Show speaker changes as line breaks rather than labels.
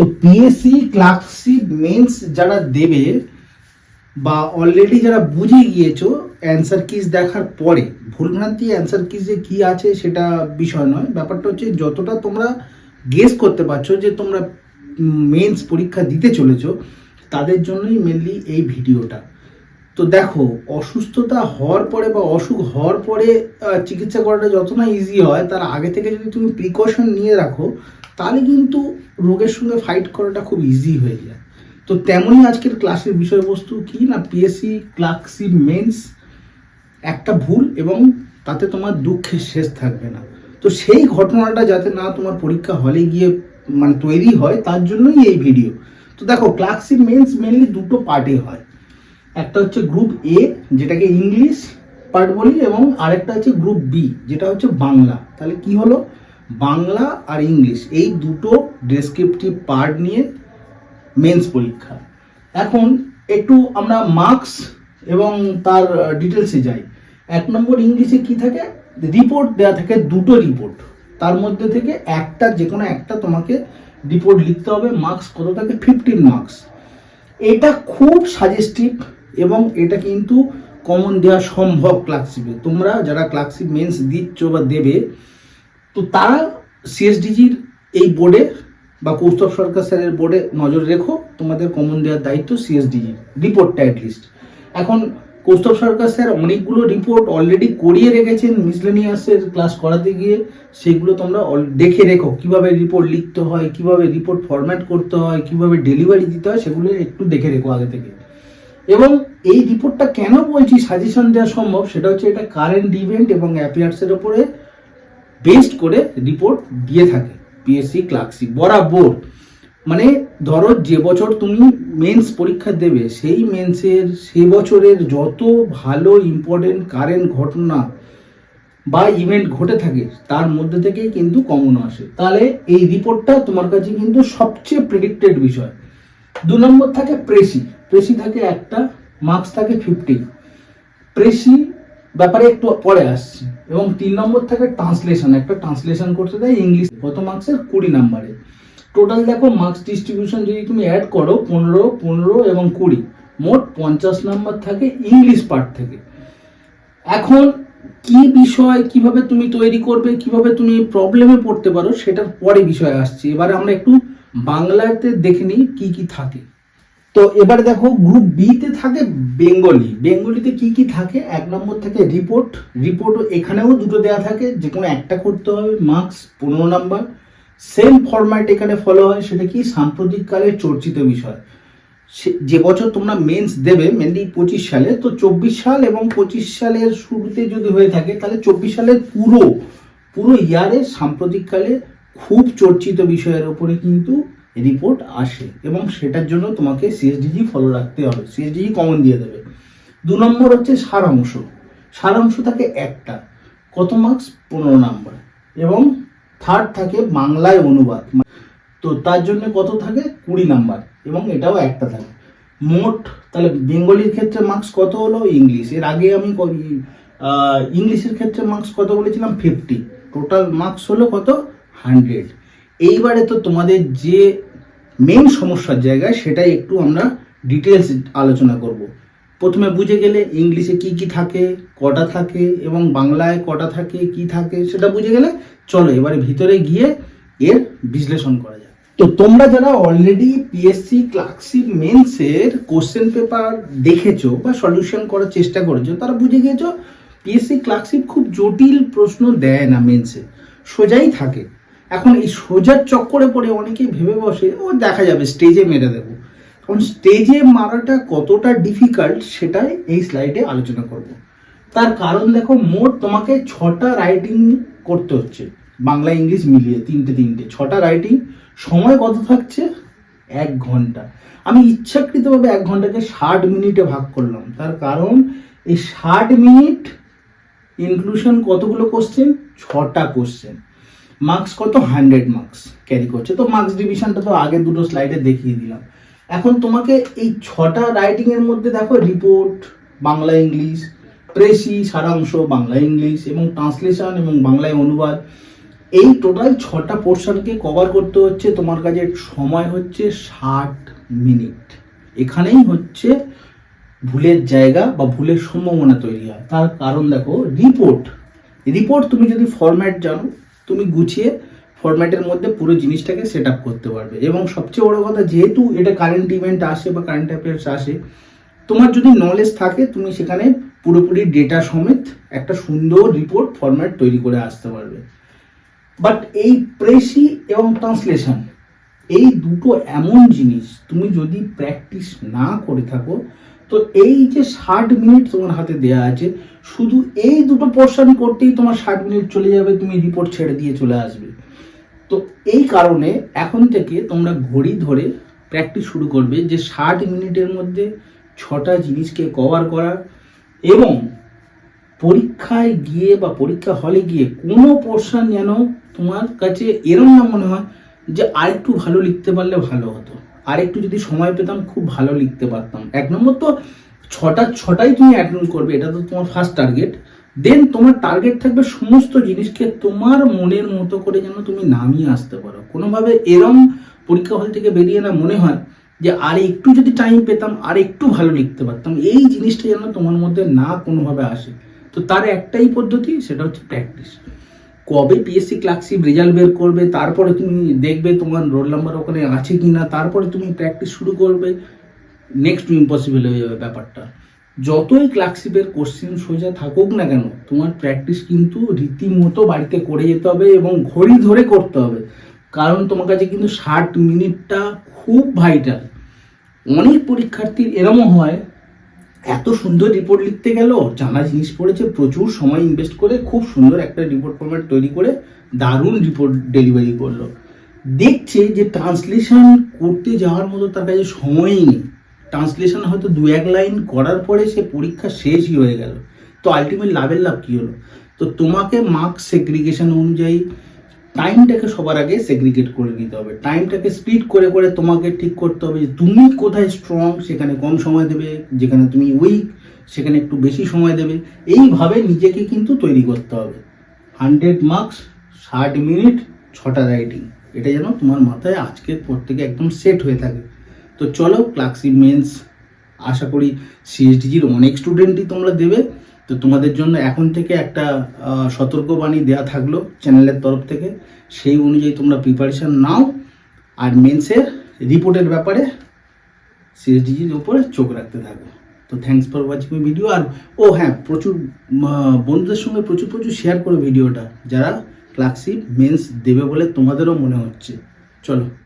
তো PSC clerkship men's যারা দেবে বা অলরেডি যারা বুঝে গিয়েছো অ্যান্সার কিজ দেখার পরে, ভুলভ্রান্তি অ্যান্সার কিজে কি আছে সেটা বিষয় নয়। ব্যাপারটা হচ্ছে যতটা তোমরা গেস করতে পারছ যে তোমরা মেন্স পরীক্ষা দিতে চলেছো, তাদের জন্যই মেনলি এই ভিডিওটা। তো দেখো, অসুস্থতা হওয়ার পরে বা অসুখ হওয়ার পরে চিকিৎসা করাটা যত না ইজি হয়, তার আগে থেকে যদি তুমি প্রিকশন নিয়ে রাখো তাহলে কিন্তু রোগের সঙ্গে ফাইট করাটা খুব ইজি হয়ে যায়। তো তেমনই আজকের ক্লাসের বিষয়বস্তু কি না পিএসসি ক্লার্কশিপ মেন্স একটা ভুল এবং তাতে তোমার দুঃখের শেষ থাকবে না। তো সেই ঘটনাটা যাতে না তোমার পরীক্ষা হলে গিয়ে মানে তৈরি হয়, তার জন্যই এই ভিডিও তো দেখো ক্লার্কশিপ মেন্স মেনলি দুটো পার্টে হয়। একটা হচ্ছে গ্রুপ এ যেটাকে ইংলিশ পার্ট বলি, এবং আরেকটা হচ্ছে গ্রুপ বি যেটা হচ্ছে বাংলা। তাহলে কি হলো? বাংলা আর ইংলিশ, এই দুটো ডেসক্রিপটিভ পার্ট নিয়ে মেন্স পরীক্ষা। এখন একটু আমরা মার্কস এবং তার ডিটেলসে যাই। এক নম্বর, ইংলিশে কি থাকে? রিপোর্ট দেওয়া থাকে দুটো রিপোর্ট তার মধ্যে থেকে একটা যে কোনো একটা তোমাকে রিপোর্ট লিখতে হবে মার্কস কত থাকে? ফিফটিন মার্কস এটা খুব সাজেস্টিভ এবং এটা কিন্তু কমন দেওয়া সম্ভব ক্লার্কশিপে তোমরা যারা ক্লার্কশিপ মেন্স দিচ্ছ বা দেবে তো তারা সিএসডিজির এই বোর্ডে বা কৌস্তব সরকার স্যারের বোর্ডে নজর রেখো, তোমাদের কমন দেওয়ার দায়িত্ব সিএসডিজির রিপোর্টটা অ্যাটলিস্ট এখন কৌস্তব সরকার স্যার অনেকগুলো রিপোর্ট অলরেডি করিয়ে রেখেছেন মিসলেনিয়াসের ক্লাস করাতে গিয়ে, সেগুলো তোমরা দেখে রেখো, কীভাবে রিপোর্ট লিখতে হয়, কীভাবে রিপোর্ট ফরম্যাট করতে হয়, কীভাবে ডেলিভারি দিতে হয়, সেগুলো একটু দেখে রেখো আগে থেকে। এবং এই রিপোর্টটা কেন বলছি সাজেশন দেওয়া সম্ভব, সেটা হচ্ছে এটা কারেন্ট ইভেন্ট এবং অ্যাপিয়ার্সের ওপরে বেসড করে রিপোর্ট দিয়ে থাকে পিএসসি ক্লার্কশিপ বরাবর। মানে ধরো যে বছর তুমি মেন্স পরীক্ষা দেবে, সেই মেন্সের সে বছরের যত ভালো ইম্পর্টেন্ট কারেন্ট ঘটনা বা ইভেন্ট ঘটে থাকে, তার মধ্যে থেকেই কিন্তু কমন আসে। তাহলে এই রিপোর্টটা তোমার কাছে কিন্তু সবচেয়ে প্রেডিক্টেড বিষয়। দু নম্বর থাকে প্রেসি প্রেসি থাকে একটা মার্কস থাকে ফিফটি প্রেসি ব্যাপারে একটু পরে আসছে। এবং তিন নম্বর থাকে ট্রান্সলেশন একটা ট্রান্সলেশন করতে দেয় ইংলিশ। কত মার্কসের কুড়ি নাম্বারে টোটাল দেখো মার্কস ডিস্ট্রিবিউশন যদি তুমি অ্যাড করো, পনেরো পনেরো এবং কুড়ি, মোট পঞ্চাশ নাম্বার থাকে ইংলিশ পার্ট থেকে। এখন কি বিষয়, কীভাবে তুমি তৈরি করবে, কীভাবে তুমি প্রবলেমে পড়তে পারো, সেটার পরে বিষয় আসছে। এবারে আমরা একটু বাংলাতে দেখে নিই কি কি থাকে। তো এবার দেখো গ্রুপ বিতে থাকে বেঙ্গলি বেঙ্গলিতে কি কি থাকে? এক নম্বর থাকে রিপোর্ট রিপোর্ট এখানেও দুটো দেওয়া থাকে। যে কোনো একটা করতে হবে মার্কস পনেরো নাম্বার। সেম ফরম্যাট এখানে ফলো হয়, সেটা কি? সাম্প্রতিককালের চর্চিত বিষয়। যে বছর তোমরা মেন্স দেবে মেনলি পঁচিশ সালে, তো চব্বিশ সাল এবং পঁচিশ সালের শুরুতে যদি হয়ে থাকে, তাহলে চব্বিশ সালের পুরো পুরো ইয়ারে সাম্প্রতিককালে খুব চর্চিত বিষয়ের ওপরে কিন্তু রিপোর্ট আসে এবং সেটার জন্য তোমাকে সিএসডিজি ফলো রাখতে হবে। সিএসডিজি কমন দিয়ে দেবে। দু নম্বর হচ্ছে সারাংশ। সারাংশ থাকে একটা। কত মার্কস পনেরো নাম্বার এবং থার্ড থাকে বাংলায় অনুবাদ। তো তার জন্য কত থাকে? কুড়ি নাম্বার এবং এটাও একটা থাকে। মোট তাহলে বেঙ্গলির ক্ষেত্রে মার্কস কত হলো? ইংলিশ। এর আগে আমি ইংলিশের ক্ষেত্রে মার্কস কত বলেছিলাম? ফিফটি টোটাল মার্কস হলো কত? হান্ড্রেড এইবারে তো তোমাদের যে মেন সমস্যার জায়গায় সেটাই একটু আমরা ডিটেলস আলোচনা করব। প্রথমে বুঝে গেলে ইংলিশে কি কি থাকে, কটা থাকে এবং বাংলায় কটা থাকে, কি থাকে সেটা বুঝে গেলে চলো এবারে ভিতরে গিয়ে এর বিশ্লেষণ করা যায় তো তোমরা যারা অলরেডি পিএসসি ক্লার্কশিপ মেন্সের কোশ্চেন পেপার দেখেছ বা সলিউশন করার চেষ্টা করেছ, তারা বুঝে গিয়েছো পিএসসি ক্লার্কশিপ খুব জটিল প্রশ্ন দেয় না মেন্সে সোজাই থাকে। এখন এই সোজার চক্করে পড়ে অনেকেই ভেবে বসে, ও দেখা যাবে স্টেজে মেরে দেবো। কারণ স্টেজে মারাটা কতটা ডিফিকাল্ট সেটাই এই স্লাইডে আলোচনা করব। তার কারণ দেখো, মোট তোমাকে ছটা রাইটিং করতে হচ্ছে। বাংলা, ইংলিশ মিলিয়ে তিনটে তিনটে। ছটা রাইটিং সময় কত থাকছে? এক ঘণ্টা। আমি ইচ্ছাকৃতভাবে এক ঘন্টাকে ষাট মিনিটে ভাগ করলাম। তার কারণ, এই ষাট মিনিট ইনক্লুশন কতগুলো কোশ্চেন ছটা কোশ্চেন মার্কস কত? হান্ড্রেড মার্কস ক্যারি করছে। তো মার্কস ডিভিশনটা তো আগে দুটো স্লাইডে দেখিয়ে দিলাম। এখন তোমাকে এই ছটা রাইটিং এর মধ্যে দেখো রিপোর্ট বাংলা ইংলিশ প্রেসি, সারাংশ, বাংলা ইংলিশ এবং ট্রান্সলেশন এবং বাংলায় অনুবাদ। এই টোটাল ছটা পোর্শনকে কভার করতে হচ্ছে তোমার কাছে সময় হচ্ছে ষাট মিনিট এখানেই হচ্ছে ভুলের জায়গা বা ভুলের সম্ভাবনা তৈরি হয়। তার কারণ দেখো রিপোর্ট রিপোর্ট তুমি যদি ফরম্যাট জানো তুমি গুছিয়ে ফরম্যাটের মধ্যে পুরো জিনিসটাকে সেট আপ করতে পারবে। এবং সবচেয়ে বড় কথা, যেহেতু এটা কারেন্ট ইভেন্ট আসে বা কারেন্ট অ্যাফেয়ার্স আসে, তোমার যদি নলেজ থাকে, তুমি সেখানে পুরোপুরি ডেটা সমেত একটা সুন্দর রিপোর্ট ফরম্যাট তৈরি করে আসতে পারবে। বাট এই প্রেসি এবং ট্রান্সলেশন এই দুটো এমন জিনিস, তুমি যদি প্র্যাকটিস না করে থাকো তো এই যে ষাট মিনিট তোমার হাতে দেওয়া আছে, শুধু এই দুটো পোর্শন করতেই তোমার ষাট মিনিট চলে যাবে, তুমি রিপোর্ট ছেড়ে দিয়ে চলে আসবে। তো এই কারণে এখন থেকে তোমরা ঘড়ি ধরে প্র্যাকটিস শুরু করবে যে ষাট মিনিটের মধ্যে ছটা জিনিসকে কভার করা এবং পরীক্ষায় গিয়ে বা পরীক্ষা হলে গিয়ে কোনো পোর্শন যেন তোমার কাছে এরম না মনে হয় যে আরেকটু ভালো লিখতে পারলে ভালো হতো। আরেকটু যদি সময় পেতাম, খুব ভালো লিখতে পারতাম। এক নম্বর তো, ছটা, ছটাই তুমি অ্যাটেন্ড করবে, এটা তো তোমার ফার্স্ট টার্গেট দেন তোমার টার্গেট থাকবে সমস্ত জিনিসকে তোমার মনের মতো করে যেন তুমি নামিয়ে আসতে পারো। কোনোভাবে এরম পরীক্ষা হল থেকে বেরিয়ে না মনে হয় যে, আর একটু যদি টাইম পেতাম, আর একটু ভালো লিখতে পারতাম। এই জিনিসটা যেন তোমার মধ্যে না কোনোভাবে আসে। তো তার একটাই পদ্ধতি, সেটা হচ্ছে প্র্যাকটিস কবে পিএসসি ক্লার্কশিপ রেজাল্ট বের করবে, তারপরে তুমি দেখবে তোমার রোল নাম্বার ওখানে আছে কি না তারপরে তুমি প্র্যাকটিস শুরু করবে। নেক্সট ইম্পসিবল হয়ে যাবে ব্যাপারটা। যতই ক্লার্কশিপের কোশ্চেন সোজা থাকুক না কেন, তোমার প্র্যাকটিস কিন্তু রীতিমতো বাড়িতে করে যেতে হবে এবং ঘড়ি ধরে করতে হবে। কারণ তোমার কাছে কিন্তু ষাট মিনিটটা খুব ভাইটাল অনেক পরীক্ষার্থীর এরমও হয় এত সুন্দর রিপোর্ট লিখতে গেল, জানা জিনিস পড়েছে, প্রচুর সময় ইনভেস্ট করে, খুব সুন্দর একটা রিপোর্ট ফরম্যাট তৈরি করে, দারুণ রিপোর্ট ডেলিভারি করল। দেখছে যে ট্রান্সলেশন করতে যাওয়ার মতো তার কাছে সময়ই নেই। ট্রান্সলেশন হয়তো দু এক লাইন করার পরে সে পরীক্ষা শেষই হয়ে গেল। তো আলটিমেট লাভের লাভ কী হলো? তো তোমাকে মার্কস সেগ্রিগেশন অনুযায়ী টাইমটাকে সবার আগে সেগ্রিগেট করে নিতে হবে। টাইমটাকে স্প্লিট করে করে তোমাকে ঠিক করতে হবে তুমি কোথায় স্ট্রং সেখানে কম সময় দেবে, যেখানে তুমি উইক সেখানে একটু বেশি সময় দেবে। এইভাবে নিজেকে কিন্তু তৈরি করতে হবে। হান্ড্রেড মার্কস ষাট মিনিট ছটা রাইটিং এটা যেন তোমার মাথায় আজকের পর থেকে একদম সেট হয়ে থাকে। তো চলো ক্লাক্সি মেন্স আশা করি সিএসডিজির অনেক স্টুডেন্টই তোমরা দেবে। তো তোমাদের জন্য এখন থেকে একটা সতর্কবাণী দেয়া থাকল চ্যানেলের তরফ থেকে। সেই অনুযায়ী তোমরা প্রিপারেশান নাও আর মেন্সের রিপোর্টের ব্যাপারে সিএসডিজির উপরে চোখ রাখতে থাকো। তো থ্যাংকস ফর ওয়াচিং ভিডিও আর, ও হ্যাঁ প্রচুর বন্ধুদের সঙ্গে প্রচুর প্রচুর শেয়ার করো ভিডিওটা যারা ক্লার্কশিপ মেন্স দেবে বলে তোমাদেরও মনে হচ্ছে। চলো।